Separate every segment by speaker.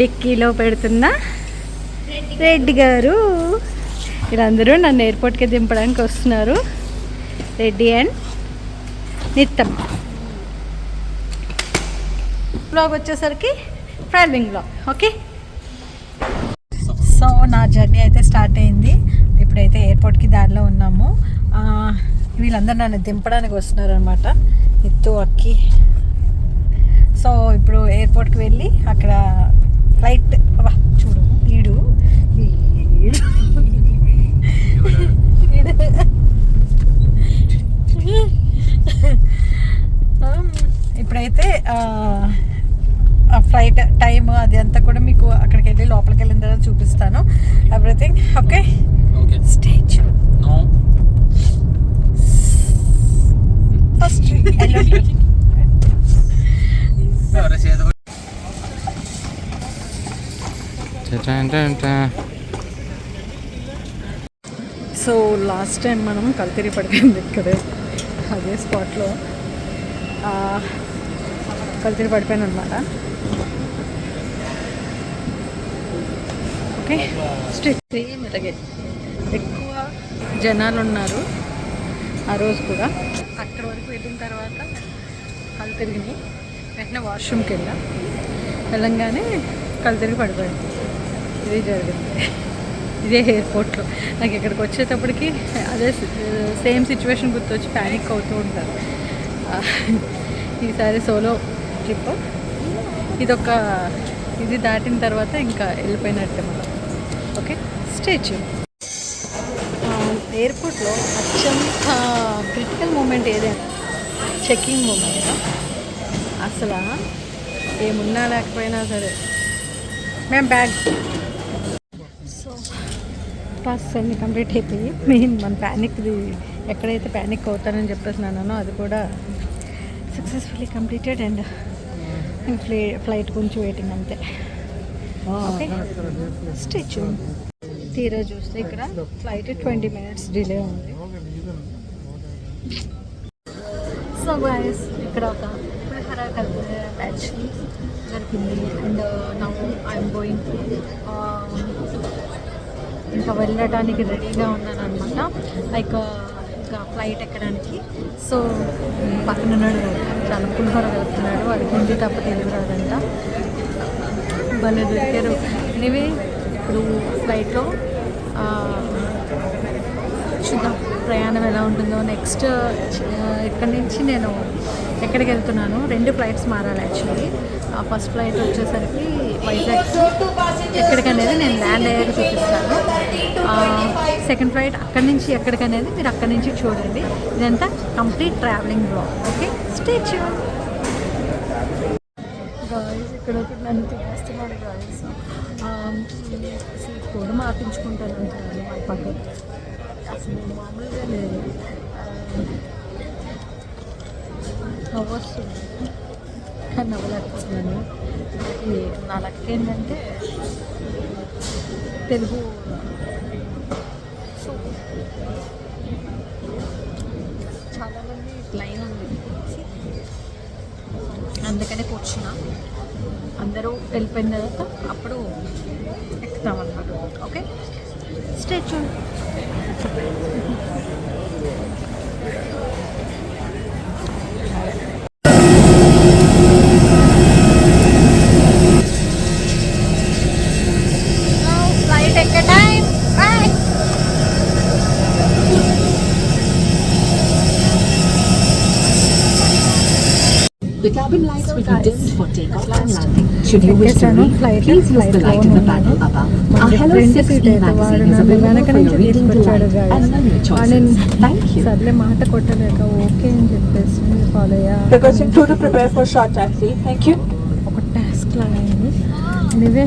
Speaker 1: డిక్కీలో పెడుతున్న రెడ్డి గారు. వీళ్ళందరూ నన్ను ఎయిర్పోర్ట్కి దింపడానికి వస్తున్నారు. రెడ్డి అండ్ నిత్తం. బ్లాగ్ వచ్చేసరికి ట్రావెలింగ్ బ్లాగ్ ఓకే? సో నా జర్నీ అయితే స్టార్ట్ అయింది. ఇప్పుడైతే ఎయిర్పోర్ట్కి దారిలో ఉన్నాము. వీళ్ళందరూ నన్ను దింపడానికి వస్తున్నారు అనమాట ఎత్తు అక్కి. సో ఇప్పుడు ఎయిర్పోర్ట్కి వెళ్ళి అక్కడ ఫ్లైట్ అబ్బా చూడు ఈడు. ఇప్పుడైతే ఫ్లైట్ టైమ్ అది అంతా కూడా మీకు అక్కడికి వెళ్ళి లోపలికి వెళ్ళిన తర్వాత చూపిస్తాను ఎవ్రీథింగ్ ఓకే. స్టేజ్. ఫస్ట్
Speaker 2: ఎవరు చేత
Speaker 1: సో లాస్ట్ టైం మనం కల్తీరి పడిపోయింది ఇక్కడే అదే స్పాట్లో కల్తీరి పడిపోయాను అనమాట ఓకే స్ట్రిక్ట్ సేమ్ ఇలాగే. ఎక్కువ జనాలు ఉన్నారు ఆ రోజు కూడా. అక్కడ వరకు వెళ్ళిన తర్వాత కళ్ళు తిరిగినాయి వెంటనే వాష్రూమ్కి వెళ్ళాం. వెళ్ళంగానే కళ్ళు తిరిగి పడిపోయింది. ఇది జరిగింది. ఇదే ఎయిర్పోర్ట్లో నాకు ఇక్కడికి వచ్చేటప్పటికి అదే సేమ్ సిచ్యువేషన్ గుర్తొచ్చి ప్యానిక్ అవుతూ ఉంటారు. ఈసారి సోలో ట్రిప్ ఇదొక ఇది దాటిన తర్వాత ఇంకా వెళ్ళిపోయినట్టే మనం. ఓకే? స్టేచ్యూ ఎయిర్పోర్ట్లో అత్యంత క్రిటికల్ మూమెంట్ ఏదైనా? చెక్కింగ్ మూమెంట్ అసలు ఏమున్నా లేకపోయినా సరే. మేము బ్యాగ్ టాస్క్ అన్ని కంప్లీట్ అయిపోయి మెయిన్ మన ప్యానిక్ది ఎక్కడైతే ప్యానిక్ అవుతానని చెప్పేసి అన్నానో అది కూడా successfully completed and fly flight కొంచెం వెయిటింగ్ అంతే. ఓకే స్టేచ్యూ తీరా చూస్తే ఇక్కడ ఫ్లైట్ ట్వంటీ మినిట్స్ డిలే ఉంది. సో గాయస్ ఇక్కడ ఒక పులిహోర బ్యాచ్ జరిగింది. అండ్ నవ్వు ఐఎమ్ గోయింగ్ ఇంకా వెళ్ళడానికి రెడీగా ఉన్నాను అనమాట లైక్ ఇంకా ఫ్లైట్ ఎక్కడానికి. సో పక్కన ఉన్నాడు చాలా పులిహోర కలుపుతున్నాడు వాడి హిందీ తప్ప తెలుగు రాదంట. భలే దొరికారు. ఎనివే ఇప్పుడు ఫ్లైట్లో చూద్దాం ప్రయాణం ఎలా ఉంటుందో. నెక్స్ట్ ఇక్కడి నుంచి నేను ఎక్కడికి వెళ్తున్నాను? రెండు ఫ్లైట్స్ మారాలి యాక్చువల్లీ. ఫస్ట్ ఫ్లైట్ వచ్చేసరికి వైజాగ్. ఎక్కడికనేది నేను ల్యాండ్ అయ్యాక చూపిస్తాను. సెకండ్ ఫ్లైట్ అక్కడి నుంచి ఎక్కడికనేది మీరు అక్కడి నుంచి చూడండి. ఇదంతా complete travelling blog okay statue ఇక్కడ ఒకటి నన్ను తినేస్తున్నాడు గాయస్ సీట్ కూడా మార్పించుకుంటాను అంటున్నాను వాళ్ళ పక్కన. అసలు మామూలుగా లేదు. నవ్వు కానీ నవ్వలేకపోతున్నాను. ఈ నా లక్ ఏంటంటే తెలుగు చాలామంది లైన్ ఉంది. అందుకనే కూర్చున్న. అందరూ వెళ్ళిపోయిన తర్వాత అప్పుడు ఎక్కుతామన్నమాట. ఓకే? స్టేచ్యూ ఫ్లైట్ ఎక్క time bye
Speaker 3: The be dimmed for takeoff and landing. Should you wish to
Speaker 1: flight
Speaker 3: please use the light in the panel above. Our Hello
Speaker 1: front
Speaker 3: 6
Speaker 1: seat
Speaker 3: E
Speaker 1: అయితే వాడు
Speaker 3: magazine is available
Speaker 1: వెనక
Speaker 3: for
Speaker 1: నుంచి
Speaker 3: your reading
Speaker 1: తీసుకొచ్చాడు
Speaker 3: delight and menu choices. Thank you.
Speaker 1: సర్లే మాట కొట్టలేక okay అని చెప్పేసి follow అయ్యా
Speaker 4: Requesting crew to prepare for short taxi. Thank you.
Speaker 1: ఒక టాస్క్ లాగా అయింది ఎనివే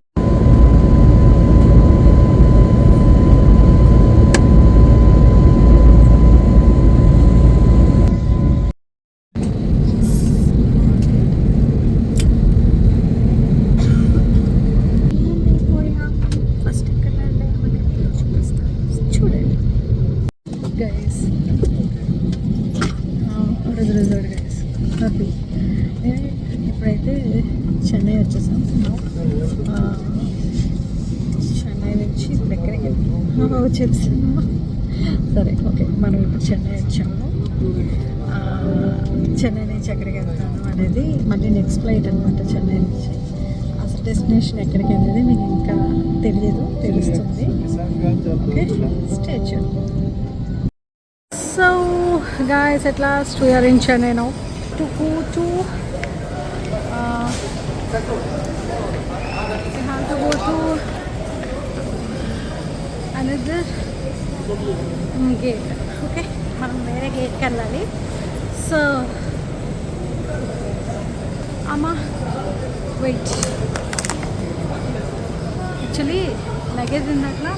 Speaker 1: నుంచి ఇప్పుడు సరే ఓకే మనం ఇప్పుడు చెన్నై వచ్చాము. చెన్నై నుంచి ఎక్కడికి వెళ్తాను అనేది మళ్ళీ నెక్స్ట్ ఫ్లైట్ అనమాట చెన్నై నుంచి. అసలు డెస్టినేషన్ ఎక్కడికి అనేది మీకు ఇంకా తెలియదు తెలుస్తుంది. Okay statue so guys at last we're in Chennai now to to uh, we have to go to another gate okay మనం వేరే గేట్కి వెళ్ళాలి. సో అమ్మా వెయిట్ యాక్చువల్లీ లగేజ్ ఇందాకలా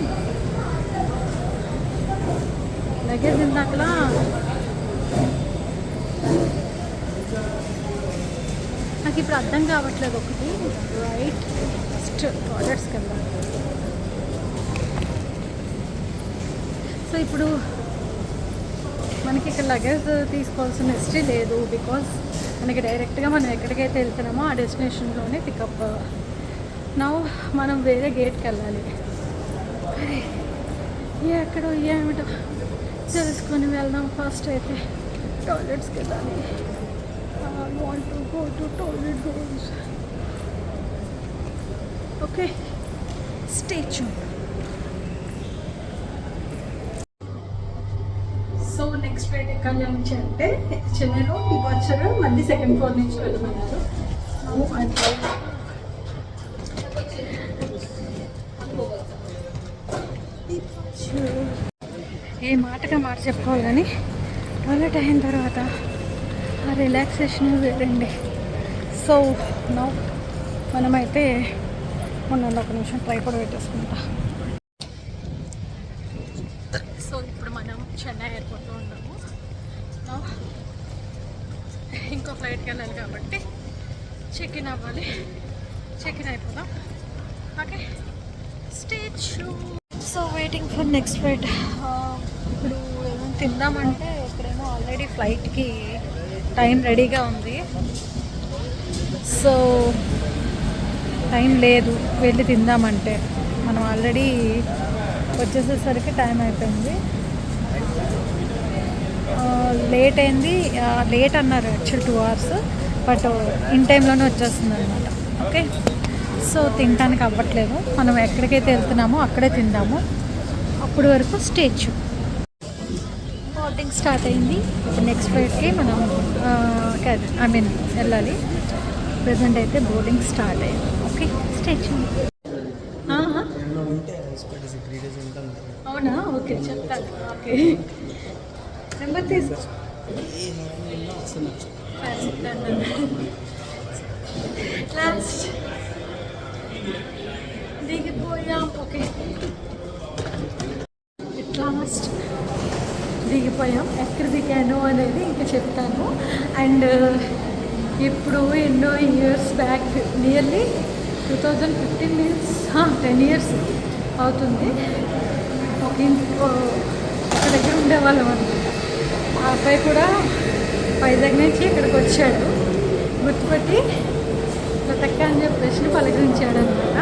Speaker 1: లగేజ్ ఇందాకలా నాకు ఇప్పుడు అర్థం కావట్లేదు ఒకటి. రైట్ ఫస్ట్ టాయిలెట్స్కి వెళ్దాం సో ఇప్పుడు మనకి ఇక్కడ లగేజ్ తీసుకోవాల్సిన హిస్టరీ లేదు బికాస్ మనకి డైరెక్ట్గా మనం ఎక్కడికైతే వెళ్తున్నామో ఆ డెస్టినేషన్లోనే పికప్ నా మనం వేరే గేట్కి వెళ్ళాలి ఏ ఎక్కడో ఏమిటో తెలుసుకొని వెళ్దాం ఫస్ట్ అయితే. టాయిలెట్స్కి వెళ్ళాలి want to go to toilet goals okay statue flight నుంచి అంటే చెన్నైలో మీకు వచ్చారు మళ్ళీ సెకండ్ ఫ్లోర్ నుంచి వెళ్ళమన్నారు. ఏ మాటగా మాట చెప్పుకోవాలి కానీ టాయిలెట్ అయిన తర్వాత ఆ రిలాక్సేషన్ వేరండి సో నో మనమైతే మొన్న ఒక నిమిషం ట్రై కూడా పెట్టేసుకుంటా సో ఇప్పుడు మనం చెన్నై ఎయిర్పోర్ట్లో ఉన్నాము Now, ఇంకో ఫ్లైట్కి వెళ్ళాలి కాబట్టి చెక్ ఇన్ అవ్వాలి. చెక్ ఇన్ అయిపోదాం. Okay stage so waiting for next flight ఇప్పుడు ఏమైనా తిందామంటే ఇక్కడేమో ఆల్రెడీ ఫ్లైట్కి టైం రెడీగా ఉంది. సో టైం లేదు. వెళ్ళి తిందామంటే. మనం ఆల్రెడీ వచ్చేసేసరికి టైం అయిపోయింది. లేట్ అయింది. లేట్ అన్నారు actual two hours but in టైంలోనే వచ్చేస్తుంది అనమాట ఓకే సో తినడానికి అవ్వట్లేదు. మనం ఎక్కడికైతే వెళ్తున్నామో అక్కడే తిందాము. అప్పటి వరకు స్టేచ్చు బోర్డింగ్ స్టార్ట్ అయింది. నెక్స్ట్ ఫ్లైట్కి మనం ఐ మీన్ వెళ్ళాలి. ప్రజెంట్ అయితే బోర్డింగ్ స్టార్ట్ అయింది. ఓకే స్టేచ్చు అవునా? ఓకే చెప్తాను. ఓకే నెంబర్ తీసుకో. లాస్ట్ దిగిపోయాం. ఓకే. లాస్ట్ దిగిపోయాం. ఎక్కడ దిగాను అనేది ఇంకా చెప్తాను. అండ్ ఇప్పుడు ఎన్నో years back nearly two thousand fifteen years ten years అవుతుంది. ఒక ఇంకో ఒక దగ్గర ఉండేవాళ్ళం అనమాట ఆ అబ్బాయి కూడా వైజాగ్ నుంచి ఇక్కడికి వచ్చాడు. గుర్తుపట్టి లతక్క అని చెప్పేసి పలకరించాడు అనమాట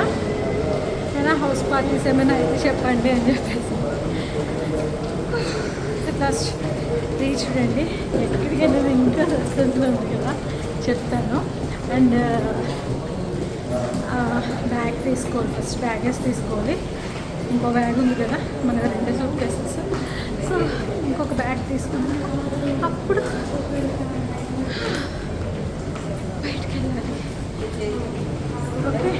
Speaker 1: ఏమైనా హౌస్ పార్టీస్ ఏమైనా అయితే చెప్పండి అని చెప్పేసి. లాస్ట్ ఇది చూడండి ఎక్కడికి వెళ్ళినా ఇంకా రెస్టారెంట్లో ఉంది కదా చెప్తాను. అండ్ బ్యాగ్ తీసుకోవాలి ఫస్ట్ బ్యాగేజ్ తీసుకోవాలి. ఇంకో బ్యాగ్ ఉంది కదా మన రెండు సూట్ కేసెస్. సో ఇంకొక బ్యాగ్ తీసుకుంది. అప్పుడు బయటికి వెళ్ళాలి. ఓకే?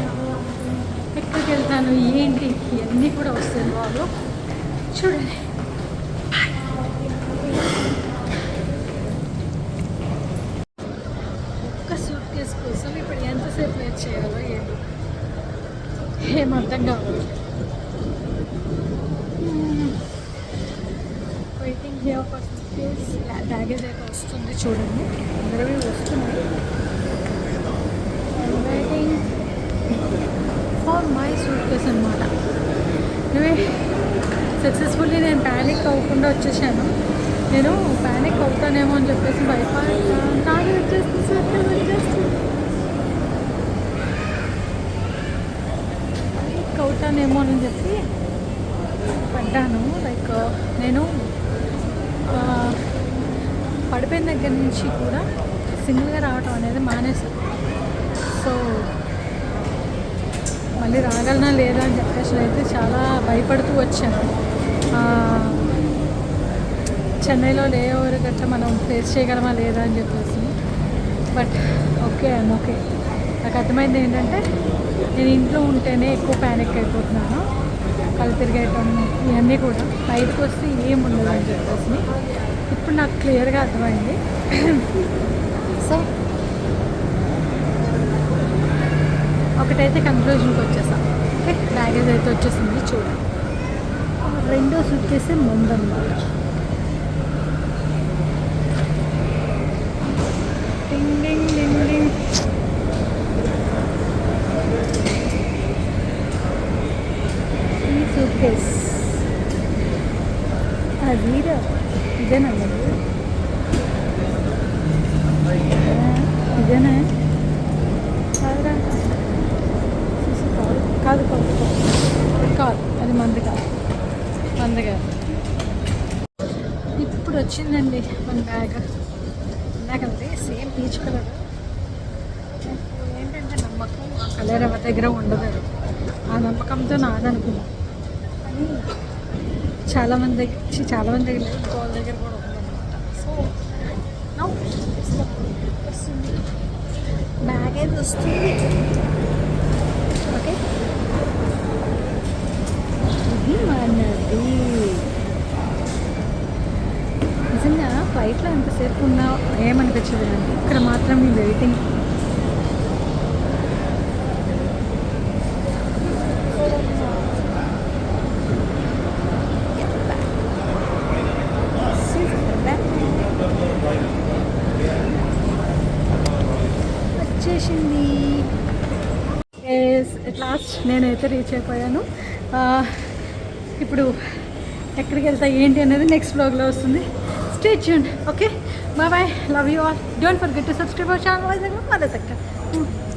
Speaker 1: ఎక్కడికి వెళ్తాను? ఏంటి? ఇవన్నీ కూడా వస్తాయి వాళ్ళు చూడండి. వెయిటింగ్ హియర్ బ్యాగేజ్ అయితే వస్తుంది చూడండి. అందరూ వస్తున్నాయి waiting for my suitcase అనమాట సక్సెస్ఫుల్లీ నేను ప్యానిక్ అవ్వకుండా వచ్చేసాను. నేను ప్యానిక్ అవుతానేమో అని చెప్పేసి భయపడ్డా నాది వచ్చేస్తుంది సూట్ వచ్చేస్తుంది. ప్యానిక్ అవుతానేమో అని చెప్పి పడ్డాను. లైక్ నేను పడిపోయిన దగ్గర నుంచి కూడా సింగిల్గా రావటం అనేది మానేసాను సో మళ్ళీ రాగలనా లేదా అని చెప్పేసి అయితే చాలా భయపడుతూ వచ్చాను. చెన్నైలో లేఓవర్ గట్ట మనం ఫేస్ చేయగలమా లేదా అని చెప్పేసి. But okay and okay. నాకు అర్థమైంది ఏంటంటే నేను ఇంట్లో ఉంటేనే ఎక్కువ ప్యానిక్ అయిపోతున్నాను. కళ్ళు తిరిగేయటం ఇవన్నీ కూడా బయటకు వస్తే ఏం ఉండదు అని చెప్పేసి ఇప్పుడు నాకు క్లియర్గా అర్థమైంది. సో ఒకటైతే కన్క్లూజన్కి వచ్చేసాం. ఓకే బ్యాగేజ్ అయితే వచ్చేసింది చూడండి రెండో సూట్ కేసే ముందన్నమాట. కాదు కాదు అది మంది కాదు. మంది కాదు. ఇప్పుడు వచ్చిందండి మన బ్యాగ్. ఇందాకంటే సేమ్ పీచ్ కలర్. ఏంటంటే నమ్మకం ఆ కలర్ ఎవరి దగ్గర ఉండదు ఆ నమ్మకంతో నాదనుకున్నా. కానీ చాలామంది దగ్గర చాలామంది దగ్గర లేదు వాళ్ళ దగ్గర కూడా ఉందన్నమాట. సో వస్తుంది. బ్యాగ్ బ్యాగేజ్ వస్తుంది? ఓకే ఇది మనది నిజంగా ఫ్లైట్లో ఎంతసేపు ఉన్నా ఏమనిపించదు అండి ఇక్కడ మాత్రం మీ వెయిటింగ్. వచ్చేసింది. లాస్ట్ నేనైతే రీచ్ అయిపోయాను. ఇప్పుడు ఎక్కడికి వెళ్తా ఏంటి అనేది నెక్స్ట్ బ్లాగ్లో వస్తుంది. stay tuned okay? Bye bye love you all. Don't forget to subscribe our channel.